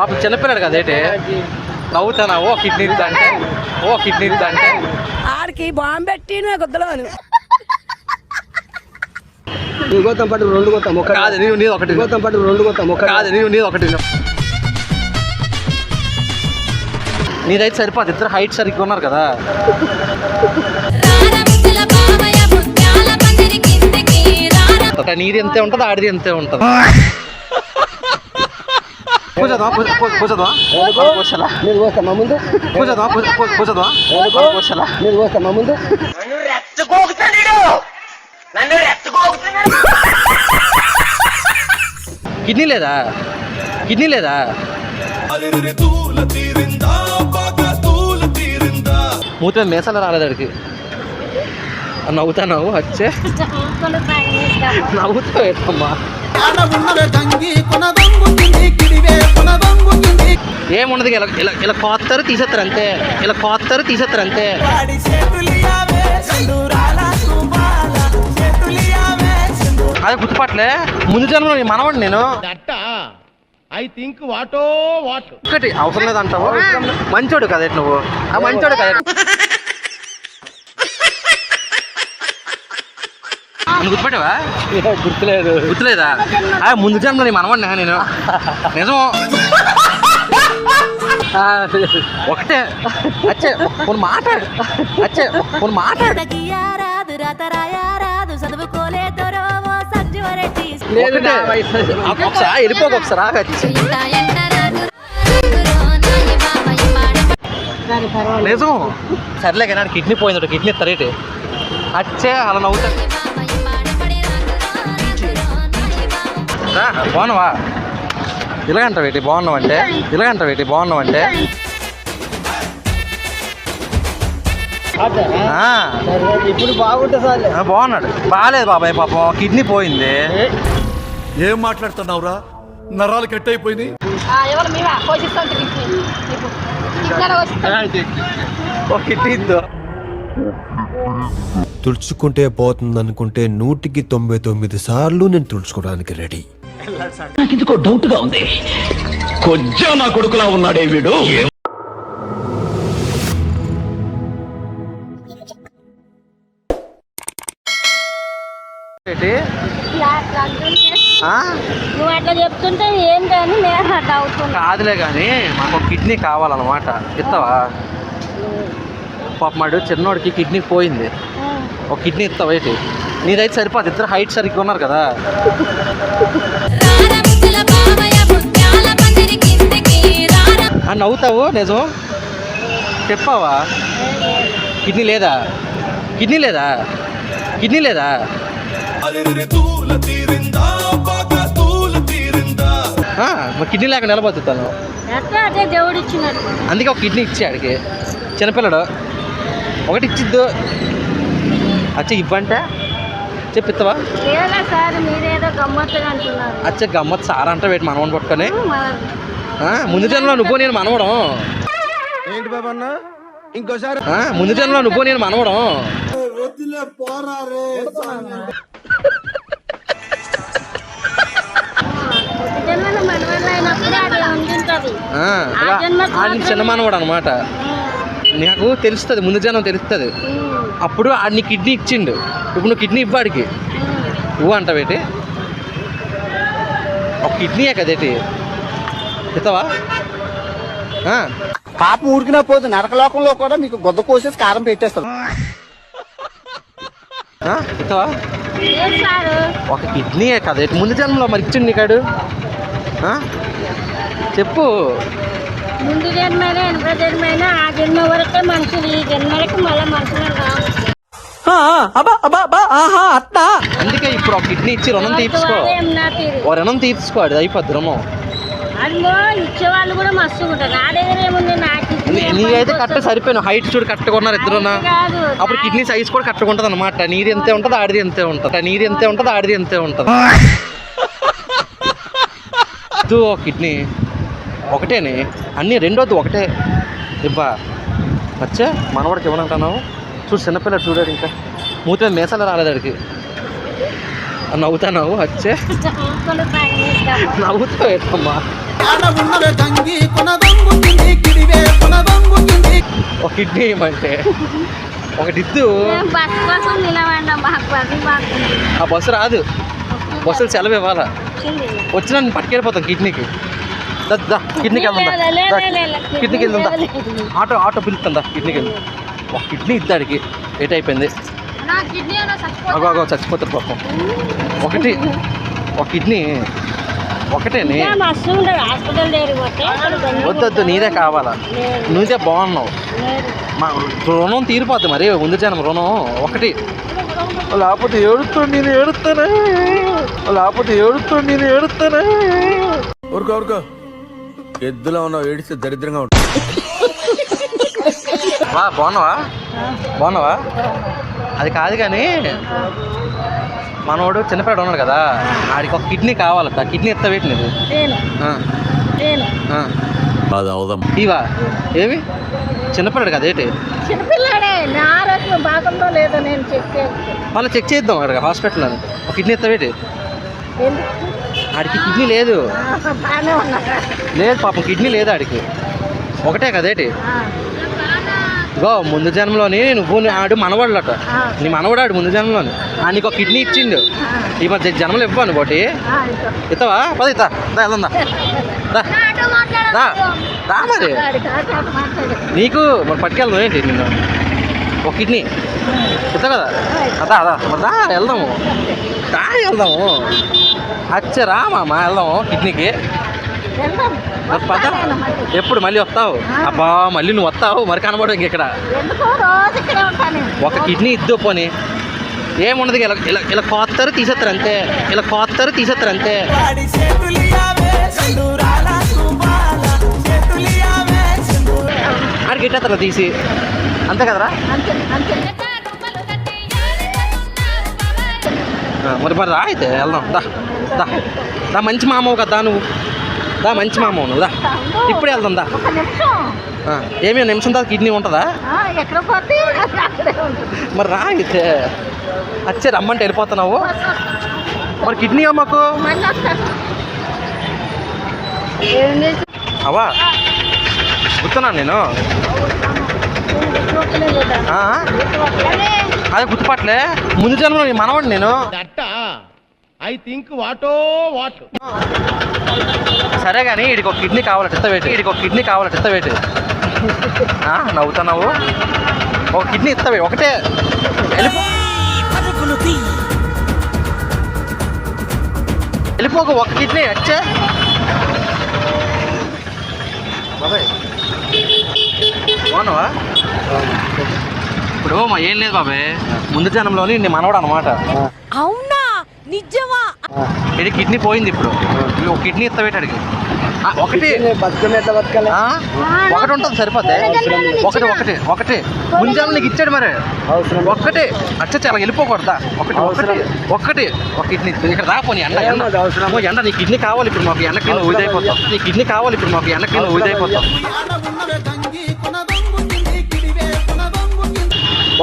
పాప చిన్నపిల్లడు కదా ఏంటి? నవ్వుతానా? ఓ కిడ్నీ అంటే? ఓ కిడ్నీ అంటే? ఆడికి బాంబు పెట్టి గుద్దలోను నీ గోతం పట్టు రెండు గోతం ఒక కాదు నీవు నీది ఒకటి. గోతం పట్టు రెండు గోతం ఒక కాదు నీవు నీది ఒకటి నీదైతే సరిపోదు ఇద్దరు హైట్ సరిగ్గా ఉన్నారు కదా. నీది ఎంతే ఉంటుంది ఆడిది ఎంతే ఉంటుంది. కిడ్నీ లేదా కిడ్నీ లేదా మూత మేసాల రాలేదు అడికి నవ్వుతా నవ్వు వచ్చే. నవ్వుతావు ఏంటమ్మా ఏముండదు ఇలా ఇలా ఇలా కోస్తారు తీసేస్తారు అంతే. ఇలా కోస్తారు తీసేస్తారు అంతే. అదే గుర్తుపట్లే ముందు జన్మలో నీ మనవాడు నేను. ఐ థింక్ వాటో వాట్. ఒకటి అవసరం లేదంటావు? మంచోడు కదా నువ్వు. ఆ మంచోడు కదా. నువ్వు గుర్తుపెట్టావా? గుర్తులేదు. గుర్తులేదా? ఆ ముందు జన్మలో నీ మనవాడిని నేను. నిజం ఆ, ఒకటే. అచ్చే కొన్ని మాట్లాడు. అచ్చే కొన్ని మాట్లాడు. ఒకసారి వెళ్ళిపోక ఒకసారి ఆగచ్చు నిజం సర్లే కానీ కిడ్నీ పోయింది కిడ్నీ తరేటి అచ్చే అలా నవ్వుతా. రా, బాగున్నావా? ఇలాగంటావు ఏంటి? బాగున్నావు అంటే? ఇలాగంటావు ఏంటి? బాగున్నావు అంటే? ఆ, ఇప్పుడు బాగుంటే సార్ ఆ, బాగున్నాడు. బాగాలేదు బాబాయ్ పాపం. కిడ్నీ పోయింది. ఏం? మాట్లాడుతున్నావురా? నరాలు కట్ ఇద్దు. తుడుచుకుంటే పోతుందనుకుంటే నూటికి తొంభై తొమ్మిది సార్లు నేను తుడుచుకోవడానికి రెడీ. నాకెందుకో డౌట్గా ఉంది. కొజ్జా నా కొడుకులా ఉన్నాడే వీడు. ఏంటి? ఆ? నువ్వు అట్లా చెప్తుంటే ఏం కానీ నేను అట్లా అవుతున్నా కాదులే కానీ మాకు ఒక కిడ్నీ కావాలన్నమాట. ఇస్తావా పాప మాడు చిన్నోడికి కిడ్నీ పోయింది. ఒక కిడ్నీ ఇస్తావా ఏంటి? నీదైతే సరిపోదు ఇద్దరు హైట్ సరిగ్గా ఉన్నారు కదా. నవ్వుతావు నిజం? చెప్పావా? కిడ్నీ లేదా? కిడ్నీ లేదా? కిడ్నీ లేదా? కిడ్నీ లేక ఇచ్చినట్టు అందుకే ఒక కిడ్నీ ఇచ్చే ఆడికి. చిన్నపిల్లడు. ఒకటి ఇచ్చిద్దు. అచ్చ ఇవ్వంటే? చెప్పిస్తావా లేదా సార్ మీరేదో గమ్మత్తుగా అంటున్నారు. అచ్చ గమ్మత్ సారా అంటే వేటి మనవని పట్టుకొని. ముందు జన్మలో నువ్వు నేను మనవడం. ఏంటి బాబు అన్న ఇంకోసారి. ఆ, ముందు జన్మలో నువ్వు నేను మనవడం. చిన్న మనవడు అనమాట. నాకు తెలుస్తుంది ముందు జన్మ తెలుస్తుంది. అప్పుడు ఆడు నీ కిడ్నీ ఇచ్చిండు. ఇప్పుడు నువ్వు కిడ్నీ ఇవ్వాడికి నువ్వు అంటావేటి ఒక కిడ్నీయే కదేటి ఇస్తావా? పాప ఊరికినా పోతే నరకలోకంలో కూడా మీకు గొద్ద కోసేసి కారం పెట్టేస్తారు. ఆ, ఇస్తావా? ఒక కిడ్నీయే కదా ముందు జన్మలో మరి ఇచ్చిండు నీకాడు? చెప్పు. ముందు ఆ జన్మ వరకే మనుషులు ఈ జన్మలకి మళ్ళీ మనుషులు రావు. అందుకే ఇప్పుడు ఒక కిడ్నీ ఇచ్చి రుణం తీర్చుకో. ఓ రుణం తీర్చుకో అది అయిపోద్ది రుణం. అందులో ఇచ్చేవాళ్ళు కూడా మస్తు ఉంటారు. నా దగ్గర ఏముంది? నాకు నీ- నీ అయితే కట్ట సరిపోయిన హైట్ చూడు కట్టుకున్నారు ఇద్దరున్నా అప్పుడు కిడ్నీ సైజ్ కూడా కట్టుకుంటది అనమాట నీది ఎంతే ఉంటుంది ఆడిది ఎంతే ఉంటుంది. నీది ఎంతే ఉంటుంది ఆడిది ఎంతే ఉంటుంది. వద్దు ఒక కిడ్నీ. ఒకటేని. అన్నీ రెండోది ఒకటే. ఇబ్బా వచ్చే మనవాడికి ఇవ్వనంటున్నావు? చూడు చిన్నపిల్లడు చూడాడు ఇంకా. మూత మేసాలు రాలేదు ఆడికి. నవ్వుతా నవ్వు వచ్చే. నవ్వుతావు ఒక కిడ్నీ ఇద్దు బస్సు బాగుంది ఆ బస్సు రాదు. బస్సులు సెలవు ఇవ్వాలా? వచ్చినా పట్టుకెళ్ళిపోతాం కిడ్నీకి. కిడ్నీకి వెళ్దాం దా. లే, దా, లే, లే, లే. కిడ్నీకి వెళ్దాం దా. కిడ్నీ ఆటో ఆటో పిలుస్తాం దా కిడ్నీకి వెళ్దాం. ఒక కిడ్నీ ఇద్దాడికి. లేట్ అయిపోయింది. అగో అగో చచ్చిపోతారు పాపం. ఒకటి ఒక కిడ్నీ ఒకటేని. దొంగ వద్దొద్దు నీదే కావాలా? నువ్వే బాగున్నావు. మా రుణం తీరిపోద్ది మరి ముందు జనం రుణం. ఒకటి. లేకపోతే ఏడుతో నేను ఏడుతానే లేకపోతే ఏడుతో నేను ఏడుతానే ఊరుకో ఊరుకో. ఎద్దులో ఉన్నావు ఏడిస్తే దరిద్రంగా ఉంటుంది వా బాగున్నావా? బాగున్నావా? అది కాదు కానీ మనోడు చిన్నపిల్లడు ఉన్నాడు కదా ఆడికి ఒక కిడ్నీ కావాలట కిడ్నీ ఎత్త. అది అవుదాం ఇవా? ఏవి? చిన్నపిల్లడు కదా ఏంటి? లేదో మళ్ళీ చెక్ చేద్దాం అక్కడ హాస్పిటల్ ఒక కిడ్నీ ఎత్త వేటి. ఆడికి కిడ్నీ లేదు. లేదు పాపం కిడ్నీ లేదు ఆడికి. ఒకటే కదేటి ఇగో ముందు జన్మలోని నువ్వు ఆడు మనవాళ్ళట. ఆ. నీ మనవాడు ఆడు ముందు జన్మలోని. ఆ నీకు ఒక కిడ్నీ ఇచ్చిండు. ఈ మధ్య జన్మలు ఇవ్వను ఒకటి. ఇస్తావా పద ఇస్తా దా వెళ్దాం దా. దా. మరి. నీకు మరి పట్టుకెళ్దాం ఏంటి నిన్ను? ఒక కిడ్నీ. ఇస్తా కదా? అదా అదా మరి దా వెళ్దాము. దా వెళ్దాము. అచ్చా రా మామ వెళ్దాము కిడ్నీకి వెళ్దాం. మరి పద. ఎప్పుడు మళ్ళీ వస్తావు? అబ్బా మళ్ళీ నువ్వు వస్తావు? మరి కనబడవు ఇంక ఇక్కడ. ఎందుకో రోజు ఇక్కడే ఉంటాను. నేను. ఒక కిడ్నీ ఇద్దు పోని. ఏముండదు ఇలా ఇలా ఇలా కోస్తారు తీసేస్తారు అంతే. ఇలా కోస్తారు తీసేస్తారు అంతే. ఆడికి ఇట్టేస్తారు తీసి? అంతే కదరా? అంతే అంతే. రూపాయలు కట్టి ఏడుతున్నారు బాబాయ్ ఆ, మరి మరి రా అయితే వెళ్దాం దా. దా దా మంచి మామవు కదా నువ్వు. దా మంచి మామవు నువ్వు దా. ఇప్పుడే వెళ్దాం దా. ఏమీ నిమిషం తర్వాత కిడ్నీ ఉంటుందా? మరి రా అయితే. వచ్చే రమ్మంటే వెళ్ళిపోతున్నావు. మరి కిడ్నీ అమ్మకు అవా? గుర్తున్నాను నేను? అదే. గుర్తుపట్లే ముందు జన్మలో నీ మనవాడు నేను. దట్ట? ఐ థింక్ వాటో వాట్. సరే కానీ వీడికి ఒక కిడ్నీ కావాలట ఇస్తవేటి వీడికి ఒక కిడ్నీ కావాలట ఇస్తవేటి ఆ, నవ్వుతున్నావు ఒక కిడ్నీ ఇస్తావే ఒకటే. వెళ్ళిపో. వెళ్ళిపోక ఒక కిడ్నీ వచ్చే బాబాయ్. బాగున్నావా? ఇప్పుడు మా ఏం లేదు బాబాయ్. ముందు జనంలోని నీ మనవడు అనమాట అవునా. నిజమా? ఇది కిడ్నీ పోయింది ఇప్పుడు. ఒక కిడ్నీ ఒకటి. ఎట్లా బతకాలి ఆ? ఒకటి ఉంటుంది సరిపోతే ఒకటి ఒకటి ఒకటి. ముంజాలు నీకు ఇచ్చాడు మరి. అవసరం. ఒక్కటి అచ్చ చాలా వెళ్ళిపోకూడదా? ఒకటి ఒకటి. ఒక్కటి ఒక కిడ్నీ. ఇక్కడ రాపోని ఎండ ఎండ. ఎండ నీ కిడ్నీ కావాలి ఇప్పుడు మాకు. ఎండకి నువ్వు ఇదైపోతావు నీ కిడ్నీ కావాలి ఇప్పుడు మాకు. ఎండకి నువ్వు ఇదైపోతావు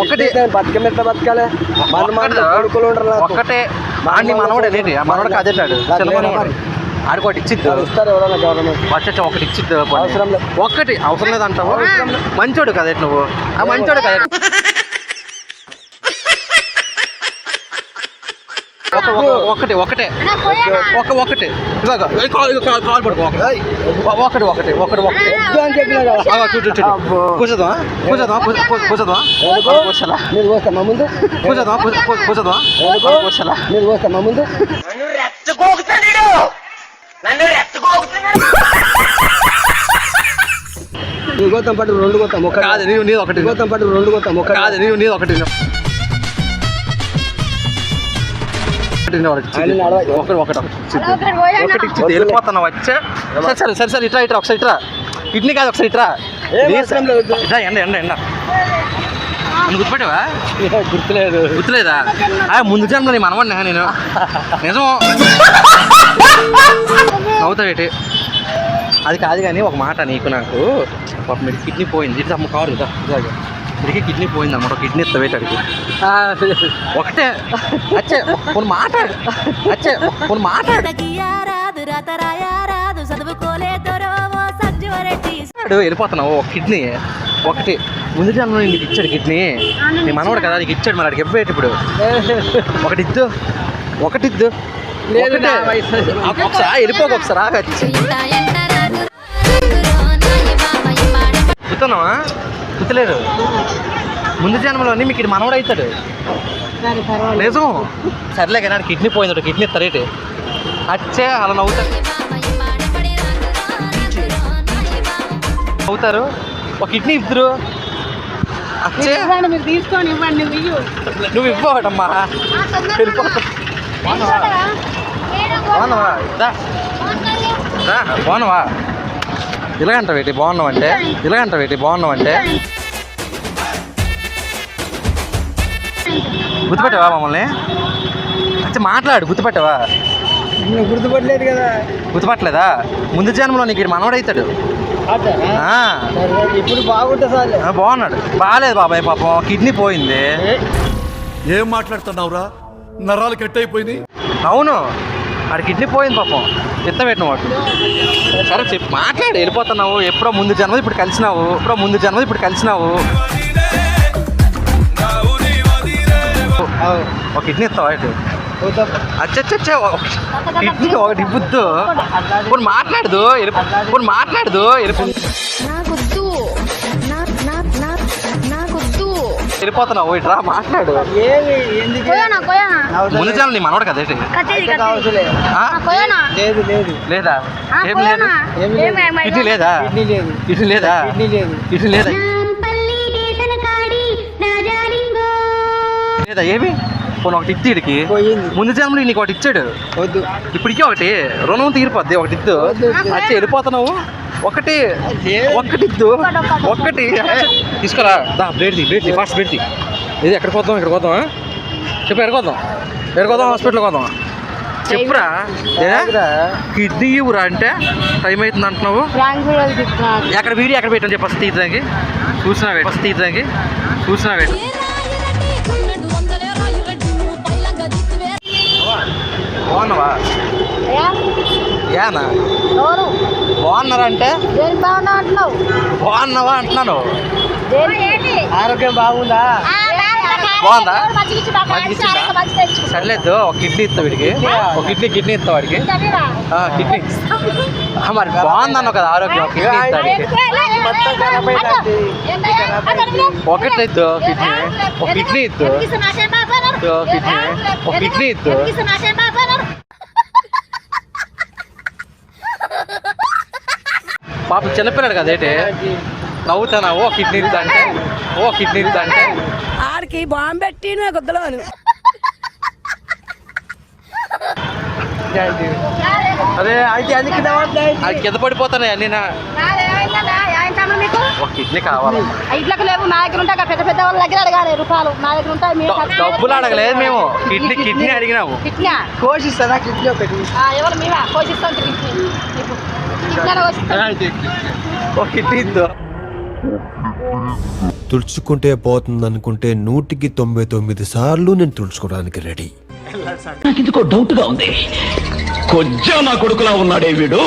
ఒకటి. బతుకమ్మ. ఎట్లా బతకాలి మన ఆడిని మనవడే లేని ఆ మనవడికి అదే చిన్న మనవాడు. ఆడికి ఒకటి ఇచ్చిద్దు. వాళ్ళు ఇస్తారు ఎవరైనా గవర్నమెంట్. వచ్చే ఒకటి ఇచ్చిద్దు. పోనీ. అవసరం లేదు. ఒక్కటి అవసరం లేదంటావు? మంచోడు కదా నువ్వు? ఆ మంచోడు కదా ఒక ఒక- ఒకటి ఒకటే. ఒక ఒకటి. కాలు పడుకో ఒకటి. ఒకటి ఒకటి ఒకటి చూడు. కూర్చోదా కూర్చోదా కూర్చోదా కూర్చోలా. మీరు పోస్తామా ముందు? కూర్చోదా కూర్చోదా కూర్చోలా. మీరు పోస్తామా ముందు? నువ్వు గోతాం పట్టు రెండు గోతాం ఒక కాదు నీవు నీది ఒకటి. గోతాం పట్టు రెండు గోతాం ఒక కాదు నీవు నీది ఒకటి. ఒకటి ఒకటి ఇచ్చింది. వెళ్ళిపోతున్నావు వచ్చా. సరే సరే సరే సరే ఇట్రా ఇట్రా ఒకసారి ఇట్రా. కిడ్నీ కాదు ఒకసారి ఇట్రా. ఎండ ఎండ ఎండ. నువ్వు గుర్తుపెట్టావా? గుర్తులేదు. గుర్తులేదా? ఆ ముందు జన్మలో నీ మనవాడిని నేను నిజం నవ్వుతావేటి అది కాదు కానీ ఒక మాట నీకు నాకు. పాప మీరు కిడ్నీ పోయింది. ఇది అమ్మ కారు ఇదా ఇదాగా ఇదికి కిడ్నీ పోయింది అన్నమాట ఒక కిడ్నీ ఎత్తవేటాడికి ఒకటే. అచ్చే కొన్ని మాట అచ్చే కొన్ని మాట రాదు రతరాయ రాదు చదువుకోలేదరో ఓ సజ్జవరెడ్డి ఇచ్చాడు వెళ్ళిపోతున్నావు ఒక కిడ్నీ. ఒకటి. ముందు జన్మలో నీకు ఇచ్చాడు కిడ్నీ. నీ మనవాడు కదా నీకు ఇచ్చాడు మరి అడిగి ఇవ్వేటి ఇప్పుడు? ఒకటి ఇద్దు. ఒకటి ఇద్దు. ఒకసారి వెళ్ళిపోక ఒకసారి ఆగా ఇంత గుర్తులేదు. ముందు జన్మలోని మీకు ఇది మనవడు అవుతాడు. నిజం. సర్లే కానీ కిడ్నీ పోయింది కిడ్నీ ఇస్తారేటి అచ్చే అలా నవ్వుతారు నవ్వుతారు. ఒక కిడ్నీ ఇద్దరు. అచ్చే. తీసుకొని ఇవ్వండి నువ్వు ఇవ్వటమ్మా వెళ్ళిపోతా బాగున్నావా? దా రా బాగున్నావా ఇలాగంటావు ఏంటి బాగున్నావు అంటే ఇలాగంటావు ఏంటి బాగున్నావు అంటే గుర్తుపెట్టావా మమ్మల్ని? అచ్చా మాట్లాడు గుర్తుపెట్టావా? గుర్తుపట్టలేదు కదా. గుర్తుపట్టలేదా? ముందు జన్మలో నీకు మనవడు అవుతాడు ఆ, ఇప్పుడు బాగుంటుంది బాగున్నాడు. బాగాలేదు బాబాయ్ పాపం కిడ్నీ పోయింది. ఏం? మాట్లాడుతున్నావురా? నరాలు కట్ అయిపోయినాయి అవును. ఆడ కిడ్నీ పోయింది పాపం. ఎత్త పెట్టిన వాడు. సరే చెప్పి. మాట్లాడు. వెళ్ళిపోతున్నావు. ఎప్పుడో ముందు జన్మది ఇప్పుడు కలిసినావు. ఎప్పుడో ముందు జన్మది ఇప్పుడు కలిసినావు. ఒక కిడ్నీ ఇస్తావా ఇటు? అచ్చచ్చచ్చే కిడ్నీ ఒకటి ఇవ్వద్దు ఇప్పుడు మాట్లాడదు ఇప్పుడు మాట్లాడదు వెళ్ళిపో. వెళ్ళిపోతున్నావు ఇటు రా మాట్లాడు. ముందు జన్మ నీ మనోడు కదా లేదు. లేదు లేదా. ఏం లేదు. ఏమి లేదు. కిడ్నీ లేదా? లేదు. ఏమి? పోనీ ఒకటి ఇచ్చి పోయింది. ముందు జన్మలో నీకు ఒకటి ఇచ్చాడు. వద్దు. ఇప్పటికీ ఒకటి. రుణం తీరిపోద్ది ఒకటి ఇద్దు వచ్చి వెళ్ళిపోతున్నావు. ఒకటి ఒక్కటి ఇద్దు ఒక్కటి తీసుకురా. దా బ్లేడ్ తీ బ్లేడ్ తీ ఫాస్ట్ బ్లేడ్ తీ. ఇది ఎక్కడికి పోతాం ఇక్కడ పోతాం చెప్పు ఎక్కడికి పోతాం? ఎక్కడికి పోతాం హాస్పిటల్కి పోతాం? చెప్పురా. కిడ్నీ ఇవ్వరా అంటే టైం అవుతుంది అంటున్నావు. ఎక్కడ వీడియో ఎక్కడ పెట్టాను చెప్పి ఫస్ట్ తీయడానికి చూసినా ఫస్ట్ తీయడానికి చూసినా బాగున్నావా? ఏనా బాగున్నారా అంటే? బాగున్నావా అంటున్నాను. ఆరోగ్యం బాగుందా బాగుందా? సర్లేదు ఒక కిడ్నీ ఇస్తా వీడికి ఒక కిడ్నీ కిడ్నీ ఇస్తా వాడికి ఆ, కిడ్నీ మరి బాగుందన్నావు కదా ఆరోగ్యం కిడ్నీ ఇస్తా ఒకటి ఇద్దు కిడ్నీ ఒక కిడ్నీ ఇద్దు కిడ్నీ ఒక కిడ్నీ ఇద్దు పాప చిన్నపిల్లడు కదా ఏంటి నవ్వుతానా? ఓ కిడ్నీ అంటే? ఓ కిడ్నీ అంటే? ఆడికి బాంబు పెట్టి గుద్దలో అదే అయితే అందుకు అది కింద పడిపోతానే అన్నీ నా. మీకు ఒక కిడ్నీ కావాలి? ఇట్లకు లేవు నా దగ్గర ఉంటాయి పెద్ద పెద్ద వాళ్ళ దగ్గర అడగాలి రూపాయలు. నా దగ్గర ఉంటాయి డబ్బులు అడగలేదు మేము. కిడ్నీ కిడ్నీ అడిగినాము. కిట్నా కోసిస్తానా కిడ్నీ ఒకటి? ఎవరు మేమా కిట్నాలో పోషిస్తాం ఒక కిడ్నీ తుడుచుకుంటే తుడుచుకుంటే పోతుందనుకుంటే నూటికి తొంభై తొమ్మిది సార్లు నేను తుడుచుకోవడానికి రెడీ. నాకెందుకో డౌట్గా ఉంది. కొంచెం నా కొడుకులా ఉన్నాడే వీడు.